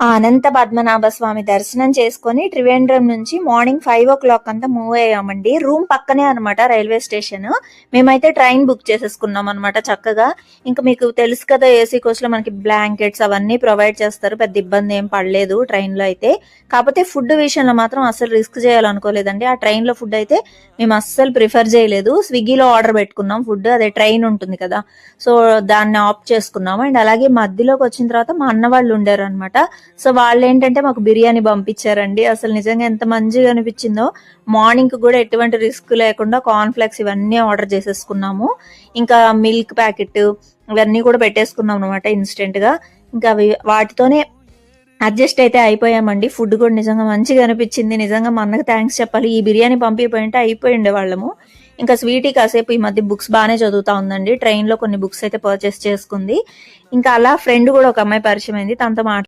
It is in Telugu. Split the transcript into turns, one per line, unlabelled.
ఆ అనంత పద్మనాభ స్వామి దర్శనం చేసుకొని త్రివేంద్రం నుంచి మార్నింగ్ ఫైవ్ ఓ క్లాక్ అంతా మూవ్ అయ్యామండి. రూమ్ పక్కనే అనమాట రైల్వే స్టేషన్. మేమైతే ట్రైన్ బుక్ చేసేసుకున్నాం అనమాట చక్కగా. ఇంకా మీకు తెలుసు కదా ఏసీ కోచ్లో మనకి బ్లాంకెట్స్ అవన్నీ ప్రొవైడ్ చేస్తారు. పెద్ద ఇబ్బంది ఏం పడలేదు ట్రైన్లో అయితే. కాకపోతే ఫుడ్ విషయంలో మాత్రం అసలు రిస్క్ చేయాలనుకోలేదండి. ఆ ట్రైన్లో ఫుడ్ అయితే మేము అస్సలు ప్రిఫర్ చేయలేదు. స్విగ్గీలో ఆర్డర్ పెట్టుకున్నాం ఫుడ్. అదే ట్రైన్ ఉంటుంది కదా. సో దాన్ని ఆప్ చేసుకున్నాం. అండ్ అలాగే మధ్యలోకి వచ్చిన తర్వాత మా అన్న వాళ్ళు ఉండారు అనమాట సో వాళ్ళు ఏంటంటే మాకు బిర్యానీ పంపించారండి. అసలు నిజంగా ఎంత మంచిగా అనిపించిందో మార్నింగ్ కూడా ఎటువంటి రిస్క్ లేకుండా కార్న్ ఫ్లెక్స్ ఇవన్నీ ఆర్డర్ చేసేసుకున్నాము. ఇంకా మిల్క్ ప్యాకెట్ ఇవన్నీ కూడా పెట్టేసుకున్నాం అనమాట ఇన్స్టెంట్గా. ఇంకా అవి వాటితోనే అడ్జస్ట్ అయితే అయిపోయామండి. ఫుడ్ కూడా నిజంగా మంచిగా అనిపించింది. నిజంగా మా అన్నకు థ్యాంక్స్ చెప్పాలి. ఈ బిర్యానీ పంపిపోయింటే అయిపోయి ఉండే వాళ్ళము. ఇంకా స్వీటీ కాసేపు ఈ మధ్య బుక్స్ బాగానే చదువుతా ఉందండి. ట్రైన్లో కొన్ని బుక్స్ అయితే పర్చేస్ చేసుకుంది. ఇంకా అలా ఫ్రెండ్ కూడా ఒక అమ్మాయి పరిచయం అయింది. తనతో మాట్లాడుతూ